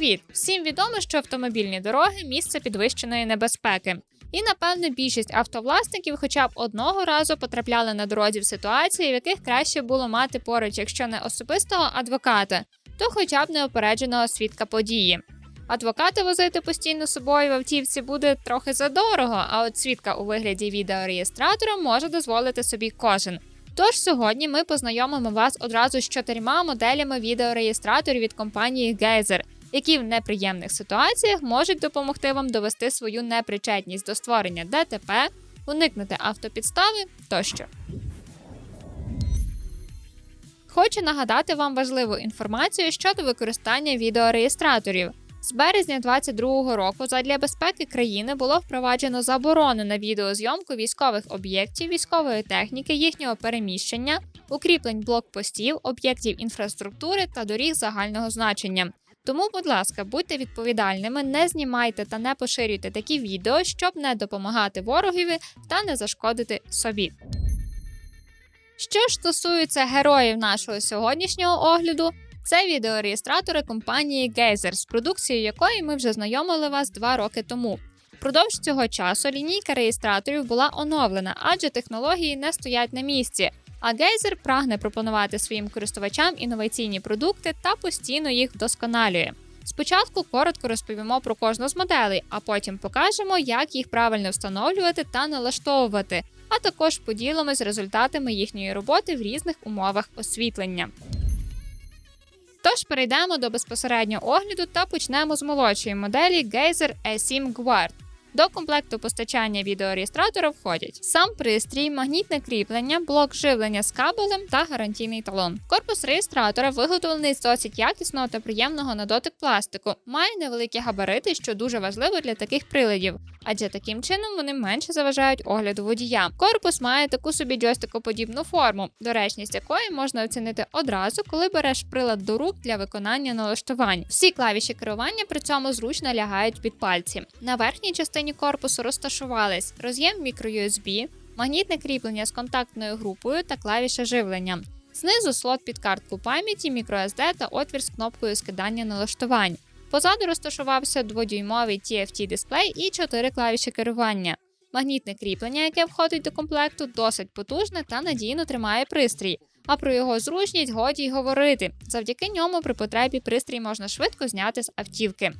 Привіт! Всім відомо, що автомобільні дороги місце підвищеної небезпеки. І напевно більшість автовласників хоча б одного разу потрапляли на дорозі в ситуації, в яких краще було мати поруч, якщо не особистого адвоката, то хоча б неопередженого свідка події. Адвоката возити постійно собою в автівці буде трохи задорого, а от свідка у вигляді відеореєстратора може дозволити собі кожен. Тож сьогодні ми познайомимо вас одразу з чотирма моделями відеореєстраторів від компанії Geyser, які в неприємних ситуаціях можуть допомогти вам довести свою непричетність до створення ДТП, уникнути автопідстави тощо. Хочу нагадати вам важливу інформацію щодо використання відеореєстраторів. З березня 2022 року задля безпеки країни було впроваджено заборону на відеозйомку військових об'єктів, військової техніки, їхнього переміщення, укріплень блокпостів, об'єктів інфраструктури та доріг загального значення. Тому, будь ласка, будьте відповідальними, не знімайте та не поширюйте такі відео, щоб не допомагати ворогові та не зашкодити собі. Що ж стосується героїв нашого сьогоднішнього огляду, це відеореєстратори компанії Geyser, з продукцією якої ми вже знайомили вас два роки тому. Впродовж цього часу лінійка реєстраторів була оновлена, адже технології не стоять на місці. А Geyser прагне пропонувати своїм користувачам інноваційні продукти та постійно їх вдосконалює. Спочатку коротко розповімо про кожну з моделей, а потім покажемо, як їх правильно встановлювати та налаштовувати, а також поділимось результатами їхньої роботи в різних умовах освітлення. Тож перейдемо до безпосереднього огляду та почнемо з молодшої моделі Geyser E7 Guard. До комплекту постачання відеореєстратора входять сам пристрій, магнітне кріплення, блок живлення з кабелем та гарантійний талон. Корпус реєстратора виготовлений з досить якісного та приємного на дотик пластику, має невеликі габарити, що дуже важливо для таких приладів, адже таким чином вони менше заважають огляду водія. Корпус має таку собі джойстикоподібну форму, доречність якої можна оцінити одразу, коли береш прилад до рук для виконання налаштувань. Всі клавіші керування при цьому зручно лягають під пальці. На верхній частині частині корпусу розташувались роз'єм мікро-USB, магнітне кріплення з контактною групою та клавіша живлення. Знизу слот під картку пам'яті, microSD та отвір з кнопкою скидання налаштувань. Позаду розташувався дводюймовий TFT дисплей і чотири клавіші керування. Магнітне кріплення, яке входить до комплекту, досить потужне та надійно тримає пристрій. А про його зручність годі й говорити. Завдяки ньому при потребі пристрій можна швидко зняти з автівки.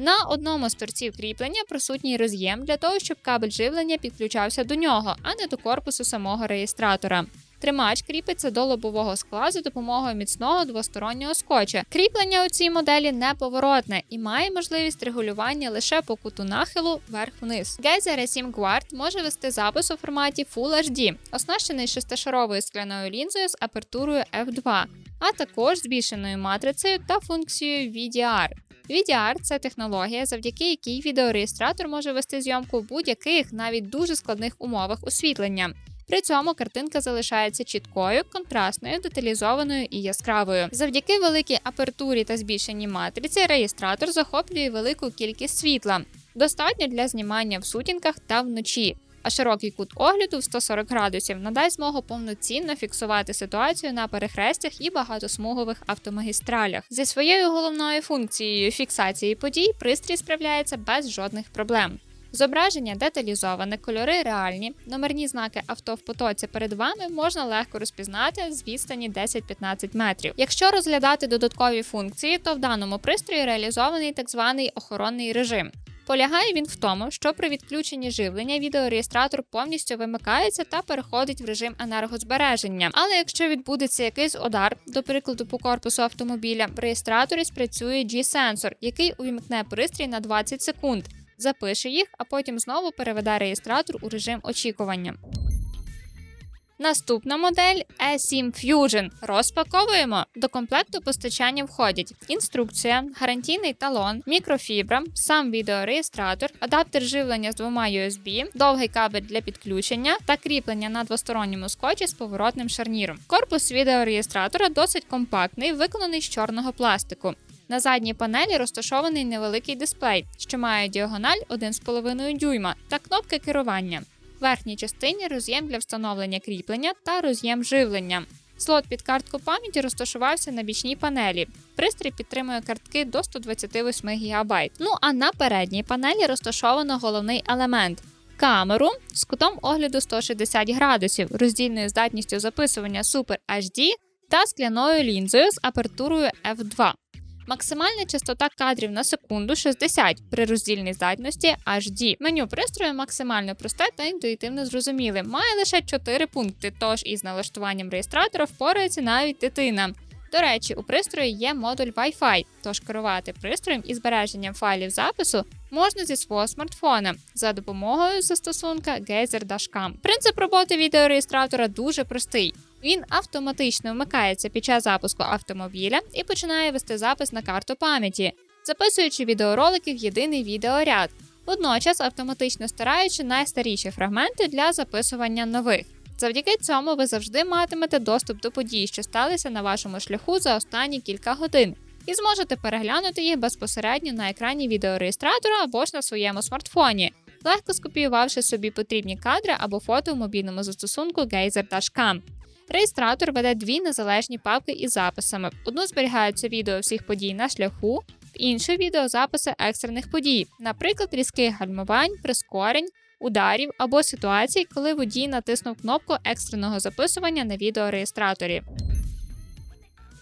На одному з торців кріплення присутній роз'єм для того, щоб кабель живлення підключався до нього, а не до корпусу самого реєстратора. Тримач кріпиться до лобового скла за допомогою міцного двостороннього скотча. Кріплення у цій моделі неповоротне і має можливість регулювання лише по куту нахилу вверх-вниз. Geyser S7 Guard може вести запис у форматі Full HD, оснащений шестишаровою скляною лінзою з апертурою F2, а також збільшеною матрицею та функцією VDR. VDR – це технологія, завдяки якій відеореєстратор може вести зйомку в будь-яких, навіть дуже складних умовах освітлення. При цьому картинка залишається чіткою, контрастною, деталізованою і яскравою. Завдяки великій апертурі та збільшенні матриці реєстратор захоплює велику кількість світла, достатньо для знімання в сутінках та вночі а широкий кут огляду в 140 градусів надасть змогу повноцінно фіксувати ситуацію на перехрестях і багатосмугових автомагістралях. Зі своєю головною функцією фіксації подій пристрій справляється без жодних проблем. Зображення деталізоване, кольори реальні, номерні знаки авто в потоці перед вами можна легко розпізнати з відстані 10-15 метрів. Якщо розглядати додаткові функції, то в даному пристрої реалізований так званий охоронний режим. Полягає він в тому, що при відключенні живлення відеореєстратор повністю вимикається та переходить в режим енергозбереження. Але якщо відбудеться якийсь удар, до прикладу по корпусу автомобіля, в реєстраторі спрацює G-сенсор, який увімкне пристрій на 20 секунд, запише їх, а потім знову переведе реєстратор у режим очікування. Наступна модель E7 Fusion. Розпаковуємо. До комплекту постачання входять інструкція, гарантійний талон, мікрофібра, сам відеореєстратор, адаптер живлення з двома USB, довгий кабель для підключення та кріплення на двосторонньому скотчі з поворотним шарніром. Корпус відеореєстратора досить компактний, виконаний з чорного пластику. На задній панелі розташований невеликий дисплей, що має діагональ 1,5 дюйма та кнопки керування верхній частині роз'єм для встановлення кріплення та роз'єм живлення. Слот під картку пам'яті розташувався на бічній панелі. Пристрій підтримує картки до 128 ГБ. Ну а на передній панелі розташовано головний елемент. Камеру з кутом огляду 160 градусів, роздільною здатністю записування Super HD та скляною лінзою з апертурою f2. Максимальна частота кадрів на секунду 60 при роздільній здатності HD. Меню пристрою максимально просте та інтуїтивно зрозуміле. Має лише 4 пункти, тож із налаштуванням реєстратора впорається навіть дитина. До речі, у пристрої є модуль Wi-Fi, тож керувати пристроєм і збереженням файлів запису можна зі свого смартфона за допомогою застосунка Geyser Dashcam. Принцип роботи відеореєстратора дуже простий. Він автоматично вмикається під час запуску автомобіля і починає вести запис на карту пам'яті, записуючи відеоролики в єдиний відеоряд, водночас автоматично стираючи найстаріші фрагменти для записування нових. Завдяки цьому ви завжди матимете доступ до подій, що сталися на вашому шляху за останні кілька годин, і зможете переглянути їх безпосередньо на екрані відеореєстратора або ж на своєму смартфоні, легко скопіювавши собі потрібні кадри або фото в мобільному застосунку Geyser Dashcam. Реєстратор веде дві незалежні папки із записами. Одну зберігаються відео всіх подій на шляху, в іншу відеозаписи екстрених подій, наприклад, різких гальмувань, прискорень, ударів або ситуацій, коли водій натиснув кнопку екстреного записування на відеореєстраторі.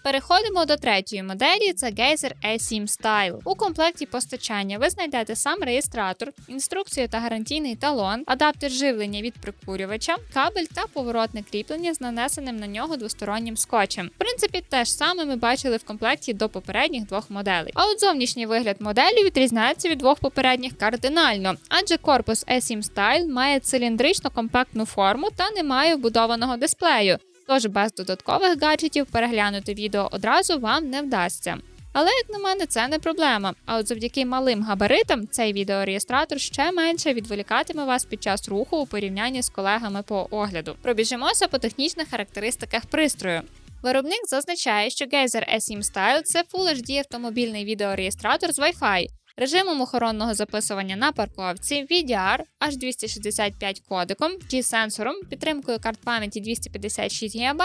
Переходимо до третьої моделі, це Geyser E7 Style. У комплекті постачання ви знайдете сам реєстратор, інструкцію та гарантійний талон, адаптер живлення від прикурювача, кабель та поворотне кріплення з нанесеним на нього двостороннім скотчем. В принципі, те ж саме ми бачили в комплекті до попередніх двох моделей. А от зовнішній вигляд моделі відрізняється від двох попередніх кардинально, адже корпус E7 Style має циліндрично компактну форму та не має вбудованого дисплею. Тож без додаткових гаджетів переглянути відео одразу вам не вдасться. Але, як на мене, це не проблема. А от завдяки малим габаритам цей відеореєстратор ще менше відволікатиме вас під час руху у порівнянні з колегами по огляду. Пробіжимося по технічних характеристиках пристрою. Виробник зазначає, що Geyser S7 Style – це Full HD автомобільний відеореєстратор з Wi-Fi, режимом охоронного записування на парковці, VDR, H265 кодиком, G-сенсором, підтримкою карт пам'яті 256 ГБ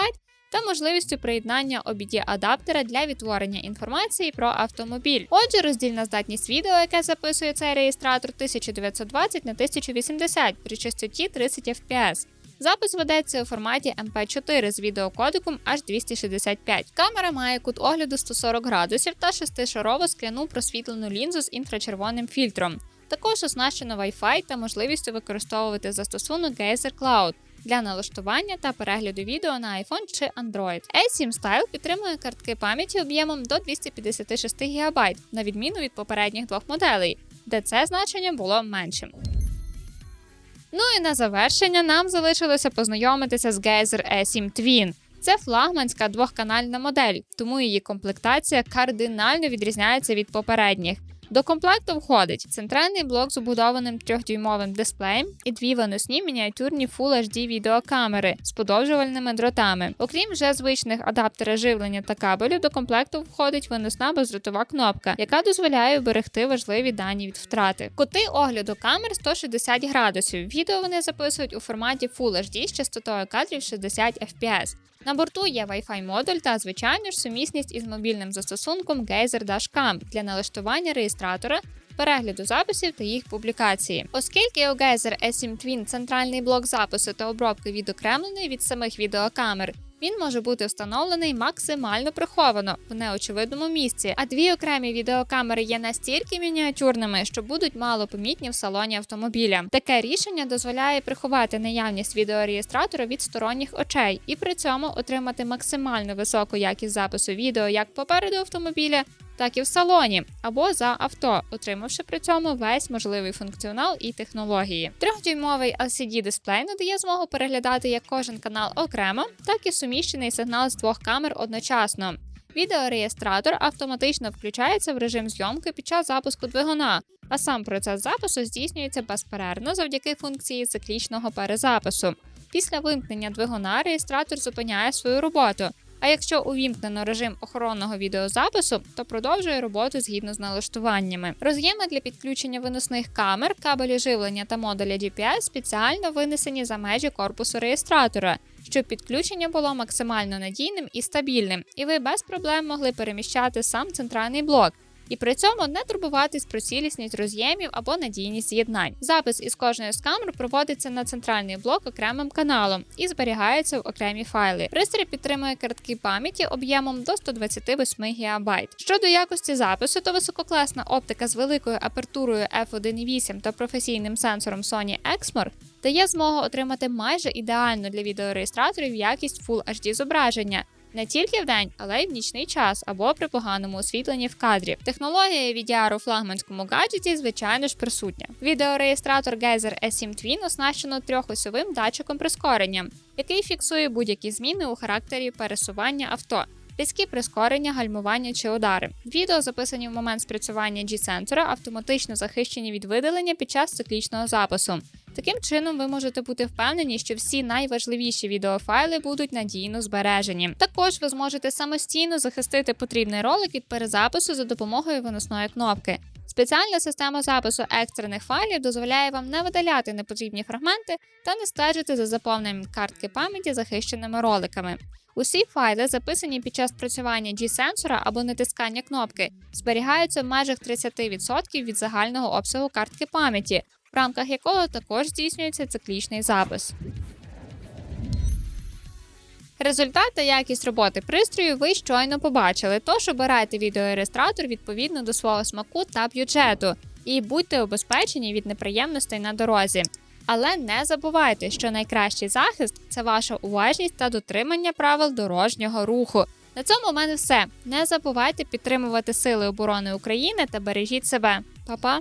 та можливістю приєднання obd адаптера для відтворення інформації про автомобіль. Отже, роздільна здатність відео, яке записує цей реєстратор 1920 на 1080 при частоті 30 fps. Запис ведеться у форматі MP4 з відеокодиком H265. Камера має кут огляду 140 градусів та шестишарову скляну просвітлену лінзу з інфрачервоним фільтром. Також оснащено Wi-Fi та можливістю використовувати застосунок Geyser Cloud для налаштування та перегляду відео на iPhone чи Android. A7 Style підтримує картки пам'яті об'ємом до 256 ГБ, на відміну від попередніх двох моделей, де це значення було меншим. Ну і на завершення нам залишилося познайомитися з Geyser E7 Twin. Це флагманська двохканальна модель, тому її комплектація кардинально відрізняється від попередніх. До комплекту входить центральний блок з убудованим 3-дюймовим дисплеєм і дві виносні мініатюрні Full HD відеокамери з подовжувальними дротами. Окрім вже звичних адаптера живлення та кабелю, до комплекту входить виносна бездротова кнопка, яка дозволяє берегти важливі дані від втрати. Кути огляду камер 160 градусів. Відео вони записують у форматі Full HD з частотою кадрів 60 fps. На борту є Wi-Fi модуль та, звичайно ж, сумісність із мобільним застосунком Geyser Dashcam для налаштування реєстратора, перегляду записів та їх публікації. Оскільки у Geyser S7 Twin центральний блок запису та обробки відокремлений від самих відеокамер, він може бути встановлений максимально приховано в неочевидному місці, а дві окремі відеокамери є настільки мініатюрними, що будуть мало помітні в салоні автомобіля. Таке рішення дозволяє приховати наявність відеореєстратора від сторонніх очей і при цьому отримати максимально високу якість запису відео як попереду автомобіля, так і в салоні або за авто, отримавши при цьому весь можливий функціонал і технології. Трьохдюймовий LCD дисплей надає змогу переглядати як кожен канал окремо, так і суміщений сигнал з двох камер одночасно. Відеореєстратор автоматично включається в режим зйомки під час запуску двигуна, а сам процес запису здійснюється безперервно завдяки функції циклічного перезапису. Після вимкнення двигуна реєстратор зупиняє свою роботу. А якщо увімкнено режим охоронного відеозапису, то продовжує роботу згідно з налаштуваннями. Роз'єми для підключення виносних камер, кабелі живлення та модуля GPS спеціально винесені за межі корпусу реєстратора, щоб підключення було максимально надійним і стабільним, і ви без проблем могли переміщати сам центральний блок. І при цьому не турбуватись про цілісність роз'ємів або надійність з'єднань. Запис із кожної з камер проводиться на центральний блок окремим каналом і зберігається в окремі файли. Пристрій підтримує картки пам'яті об'ємом до 128 ГБ. Щодо якості запису, то висококласна оптика з великою апертурою f1.8 та професійним сенсором Sony Exmor дає змогу отримати майже ідеальну для відеореєстраторів якість Full HD зображення. Не тільки вдень, але й в нічний час або при поганому освітленні в кадрі. Технологія VDR у флагманському гаджеті, звичайно ж, присутня. Відеореєстратор Geyser S7 Twin оснащено трьохосьовим датчиком прискорення, який фіксує будь-які зміни у характері пересування авто. Різкі прискорення, гальмування чи удари. Відео, записані в момент спрацювання G-сенсора, автоматично захищені від видалення під час циклічного запису. Таким чином, ви можете бути впевнені, що всі найважливіші відеофайли будуть надійно збережені. Також ви зможете самостійно захистити потрібний ролик від перезапису за допомогою виносної кнопки. Спеціальна система запису екстрених файлів дозволяє вам не видаляти непотрібні фрагменти та не стежити за заповненням картки пам'яті захищеними роликами. Усі файли, записані під час працювання G-сенсора або натискання кнопки, зберігаються в межах 30% від загального обсягу картки пам'яті, в рамках якого також здійснюється циклічний запис. Результат та якість роботи пристрою ви щойно побачили, тож обирайте відеореєстратор відповідно до свого смаку та бюджету і будьте обезпечені від неприємностей на дорозі. Але не забувайте, що найкращий захист це ваша уважність та дотримання правил дорожнього руху. На цьому у мене все. Не забувайте підтримувати Сили оборони України та бережіть себе. Па-па!